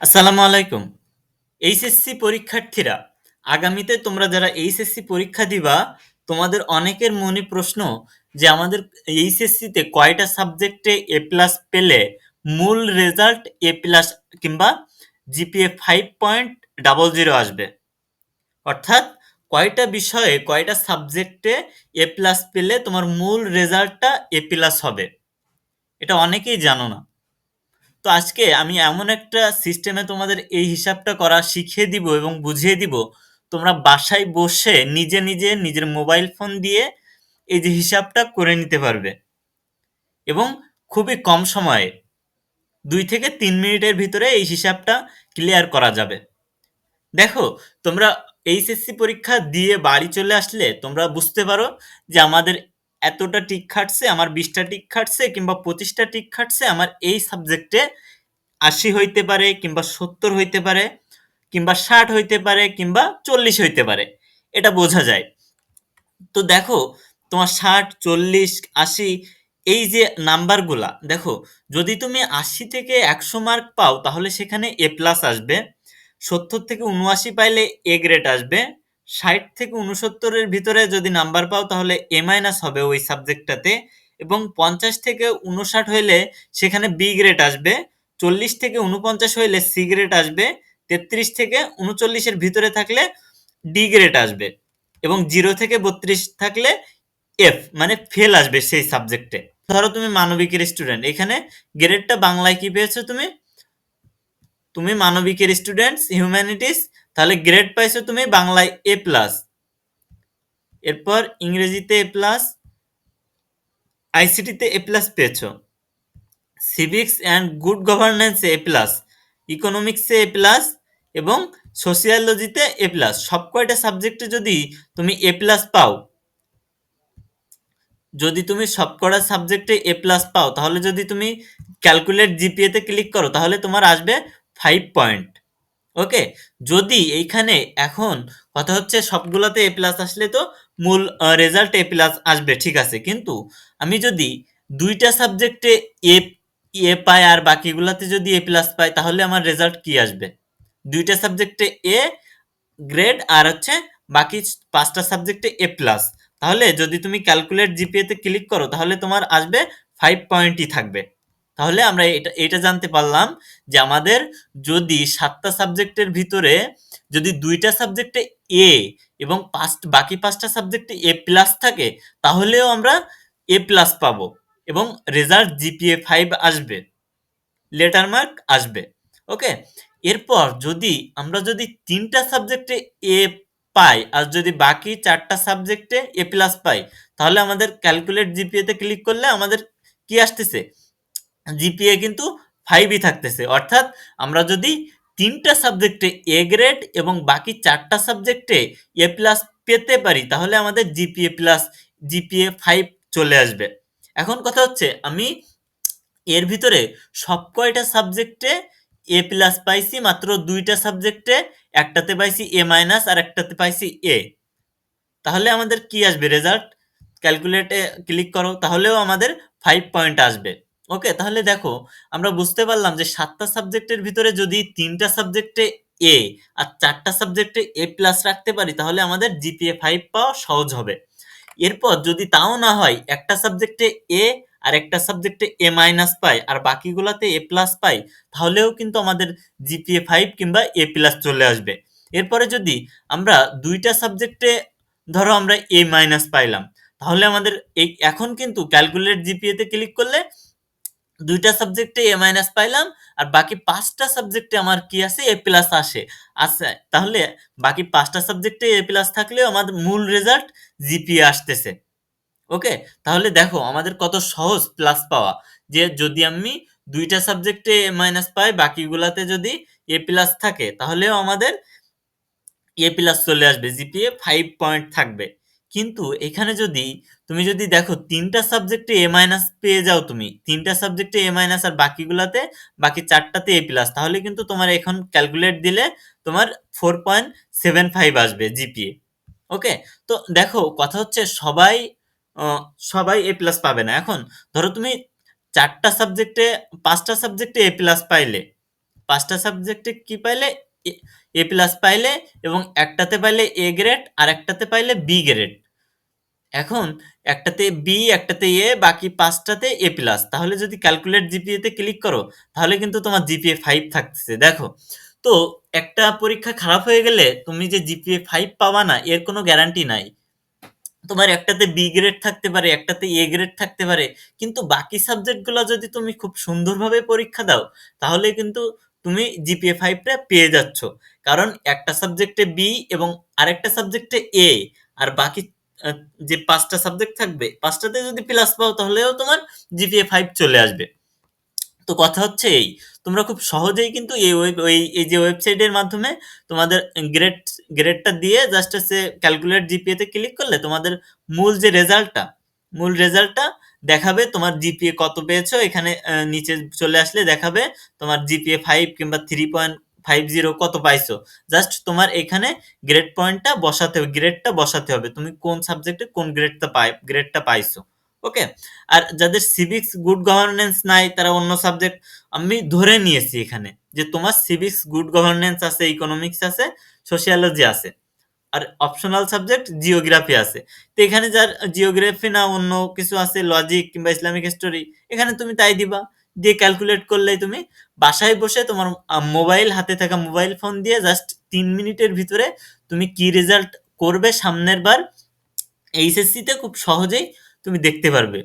আসসালামু আলাইকুম। এইচএসসি পরীক্ষার্থীরা, আগামীতে তোমরা যারা এইচএসসি পরীক্ষা দিবা, তোমাদের অনেকের মনে প্রশ্ন যে আমাদের এইচএসসিতে কয়টা সাবজেক্টে এ প্লাস পেলে মূল রেজাল্ট এ প্লাস কিংবা GPA five point double zero আসবে। অর্থাৎ কয়টা বিষয়ে কয়টা সাবজেক্টে এ প্লাস পেলে তোমার মূল রেজাল্টটা এ প্লাস হবে? এটা অনেকেই জানো না। তো আজকে আমি এমন একটা সিস্টেমে তোমাদের এই হিসাবটা করা শিখিয়ে দিব এবং বুঝিয়ে দিব। তোমরা বাসায় বসে নিজে নিজে নিজের মোবাইল ফোন দিয়ে এই যে হিসাবটা করে নিতে পারবে। এবং খুবই কম সময়ে দুই থেকে তিন মিনিটের ভিতরে এই হিসাবটা ক্লিয়ার করা যাবে। দেখো, তোমরা এইচএসসি পরীক্ষা দিয়ে বাড়ি চলে আসলে তোমরা বুঝতে পারো যে আমাদের এতটা টিক খাটছে, আমার বিশটা টিক খাটছে কিংবা পঁচিশটা টিক খাটছে, আমার এই সাবজেক্টে আশি হইতে পারে কিংবা সত্তর হইতে পারে কিংবা ষাট হইতে পারে কিংবা চল্লিশ হইতে পারে। এটা বোঝা যায়। তো দেখো, তোমার ষাট, চল্লিশ, আশি, এই যে নাম্বারগুলা দেখো, যদি তুমি আশি থেকে একশো মার্ক পাও, তাহলে সেখানে এ প্লাস আসবে। সত্তর থেকে উনআশি পাইলে এ গ্রেড আসবে। ষাট থেকে উনসত্তরের ভিতরে যদি নাম্বার পাও, তাহলে এ মাইনাস হবে ওই সাবজেক্টটাতে এবং পঞ্চাশ থেকে উনষাট হইলে সেখানে বি গ্রেড আসবে, চল্লিশ থেকে উনপঞ্চাশ হইলে সি গ্রেড আসবে, তেত্রিশ থেকে উনচল্লিশের ভিতরে থাকলে ডি গ্রেড আসবে, এবং জিরো থেকে বত্রিশ থাকলে এফ মানে ফেল আসবে সেই সাবজেক্টে ধরো তুমি মানবিকের স্টুডেন্ট এখানে গ্রেডটা বাংলায় কি পেয়েছ তুমি? তুমি মানবিকের স্টুডেন্টস হিউম্যানিটিস তাহলে গ্রেড পাইছো তুমি বাংলায় এ প্লাস এরপর ইংরেজিতে এ প্লাস আইসিটিতে এ প্লাস পেয়েছ। সিভিক্স অ্যান্ড গুড গভর্নেন্সে এ প্লাস ইকোনমিক্সে এ প্লাস এবং সোশিয়ালজিতে এ প্লাস সব কয়টা সাবজেক্টে যদি তুমি এ প্লাস পাও, যদি তুমি সবকটা সাবজেক্টে এ প্লাস পাও, তাহলে যদি তুমি ক্যালকুলেট জিপিএতে ক্লিক করো, তাহলে তোমার আসবে ফাইভ পয়েন্ট ওকে? যদি এইখানে এখন কথা হচ্ছে সবগুলোতে এ প্লাস আসলে তো মূল রেজাল্ট এ প্লাস আসবে, ঠিক আছে। কিন্তু আমি যদি দুইটা সাবজেক্টে এ এ পাই আর বাকিগুলোতে যদি এ প্লাস পাই, তাহলে আমার রেজাল্ট কি আসবে? দুইটা সাবজেক্টে এ গ্রেড আর হচ্ছে বাকি পাঁচটা সাবজেক্টে এ প্লাস তাহলে যদি তুমি ক্যালকুলেট জিপিএতে ক্লিক করো, তাহলে তোমার আসবে ফাইভ পয়েন্টই থাকবে। তাহলে আমরা এটা এটা জানতে পারলাম যে আমাদের যদি সাতটা সাবজেক্টের ভিতরে যদি দুইটা সাবজেক্টে এ এবং পাঁচ, বাকি পাঁচটা সাবজেক্টে এ প্লাস থাকে, তাহলেও আমরা এ প্লাস পাবো এবং রেজাল্ট জিপিএ ফাইভ আসবে লেটার মার্ক আসবে ওকে এরপর যদি আমরা যদি তিনটা সাবজেক্টে এ পাই আর যদি বাকি চারটা সাবজেক্টে এ প্লাস পাই, তাহলে আমাদের ক্যালকুলেট জিপিএতে ক্লিক করলে আমাদের কি আসতেছে? জিপিএ কিন্তু ফাইভই থাকতেছে। অর্থাৎ আমরা যদি তিনটা সাবজেক্টে এ গ্রেড এবং বাকি চারটা সাবজেক্টে এ প্লাস পেতে পারি, তাহলে আমাদের জিপিএ প্লাস জিপিএ ফাইভ চলে আসবে। এখন কথা হচ্ছে, আমি এর ভিতরে সব কয়টা সাবজেক্টে এ প্লাস পাইছি, মাত্র দুইটা সাবজেক্টে একটাতে পাইছি এ মাইনাস আর একটাতে পাইছি এ তাহলে আমাদের কি আসবে রেজাল্ট ক্যালকুলেটে ক্লিক করো, তাহলেও আমাদের ফাইভ পয়েন্ট আসবে। ওকে তাহলে দেখো, আমরা বুঝতে পারলাম যে সাতটা সাবজেক্টের ভিতরে যদি তিনটা সাবজেক্টে এ আর চারটা সাবজেক্টে এ প্লাস রাখতে পারি, তাহলে আমাদের জিপিএ ফাইভ পাওয়া সহজ হবে। এরপর যদি তাও না হয়, একটা সাবজেক্টে এ আর একটা সাবজেক্টে এ মাইনাস পাই, আর বাকিগুলাতে এ প্লাস পাই, তাহলেও কিন্তু আমাদের জিপিএ ফাইভ কিংবা এ প্লাস চলে আসবে। এরপরে যদি আমরা দুইটা সাবজেক্টে ধরো আমরা এ মাইনাস পাইলাম, তাহলে আমাদের এই, এখন কিন্তু ক্যালকুলেট জিপিএতে ক্লিক করলে দুইটা সাবজেক্টে এ মাইনাস পাইলাম, আর বাকি পাঁচটা সাবজেক্টে আমার কি আছে? এ প্লাস আসে। আছে তাহলে বাকি পাঁচটা সাবজেক্টে এ প্লাস থাকলেও আমাদের মূল রেজাল্ট জিপিএ আসতেছে। ওকে তাহলে দেখো, আমাদের কত সহজ প্লাস পাওয়া। যে যদি আমি দুইটা সাবজেক্টে এ মাইনাস পাই, বাকিগুলাতে যদি এ প্লাস থাকে, তাহলেও আমাদের এ প্লাস চলে আসবে। জিপিএ ফাইভ পয়েন্ট থাকবে। কিন্তু এখানে যদি তুমি যদি দেখো তিনটা সাবজেক্টে এ মাইনাস পেয়ে যাও তুমি, তিনটা সাবজেক্টে এ মাইনাস আর বাকিগুলাতে বাকি চারটাতে এ প্লাস তাহলে কিন্তু তোমার এখন ক্যালকুলেট দিলে তোমার ফোর পয়েন্ট সেভেন ফাইভ আসবে জিপিএ ওকে তো দেখো কথা হচ্ছে সবাই সবাই এ প্লাস পাবে না। এখন ধরো তুমি চারটা সাবজেক্টে পাঁচটা সাবজেক্টে এ প্লাস পাইলে, পাঁচটা সাবজেক্টে কি পাইলে? এ প্লাস পাইলে এবং একটাতে পাইলে এ গ্রেড আর একটাতে পাইলে বি গ্রেড এখন একটাতে বি একটাতে এ বাকি পাঁচটাতে এ প্লাস তাহলে যদি ক্যালকুলেট জিপিএতে ক্লিক করো, তাহলে কিন্তু তোমার জিপিএ ফাইভ থাকতেছে। দেখো, তো একটা পরীক্ষা খারাপ হয়ে গেলে তুমি যে জিপিএ ফাইভ পাবা না, এর কোনো গ্যারান্টি নাই। তোমার একটাতে বি গ্রেড থাকতে পারে, একটাতে এ গ্রেড থাকতে পারে, কিন্তু বাকি সাবজেক্টগুলো যদি তুমি খুব সুন্দরভাবে পরীক্ষা দাও, তাহলে কিন্তু তুমি জিপিএ ফাইভটা পেয়ে যাচ্ছ। কারণ একটা সাবজেক্টে বি এবং আরেকটা সাবজেক্টে এ আর বাকি যে পাঁচটা সাবজেক্ট থাকবে, পাঁচটাতে যদি প্লাস পাও তাহলেও তোমার জিপিএ ফাইভ চলে আসবে। তো কথা হচ্ছে এই, তোমরা খুব সহজেই কিন্তু এই ওয়েব এই যে ওয়েবসাইটের মাধ্যমে তোমাদের গ্রেড গ্রেডটা দিয়ে জাস্ট হচ্ছে ক্যালকুলেট জিপিএতে ক্লিক করলে তোমাদের মূল যে রেজাল্টটা মূল রেজাল্টটা দেখাবে তোমার জিপিএ কত পেয়েছ, এখানে নিচে চলে আসলে দেখাবে তোমার জিপিএ ফাইভ কিংবা থ্রি পয়েন্ট ফাইভ জিরো কত পাইছো। জাস্ট তোমার এখানে গ্রেড পয়েন্টটা বসাতে হবে গ্রেডটা বসাতে হবে। তুমি কোন সাবজেক্টে কোন গ্রেডটা পাই গ্রেডটা পাইছো ওকে আর যাদের সিভিক্স গুড গভর্নেন্স নাই, তারা অন্য সাবজেক্ট আমি ধরে নিয়েছি এখানে যে তোমার সিভিক্স গুড গভর্নেন্স আছে ইকোনমিক্স আছে সোশিয়োলজি আছে। আর অপশনাল সাবজেক্ট জিওগ্রাফি আছে। তো এখানে যার জিওগ্রাফি না অন্য কিছু আছে লজিক কিংবা ইসলামিক হিস্টোরি এখানে তুমি তাই দিবা। দিয়ে ক্যালকুলেট করলেই তুমি বাসায় বসে তোমার মোবাইল হাতে থাকা মোবাইল ফোন দিয়ে জাস্ট তিন মিনিটের ভিতরে তুমি কি রেজাল্ট করবে সামনের বার, এইচএসসিতে খুব সহজেই তুমি দেখতে পারবে।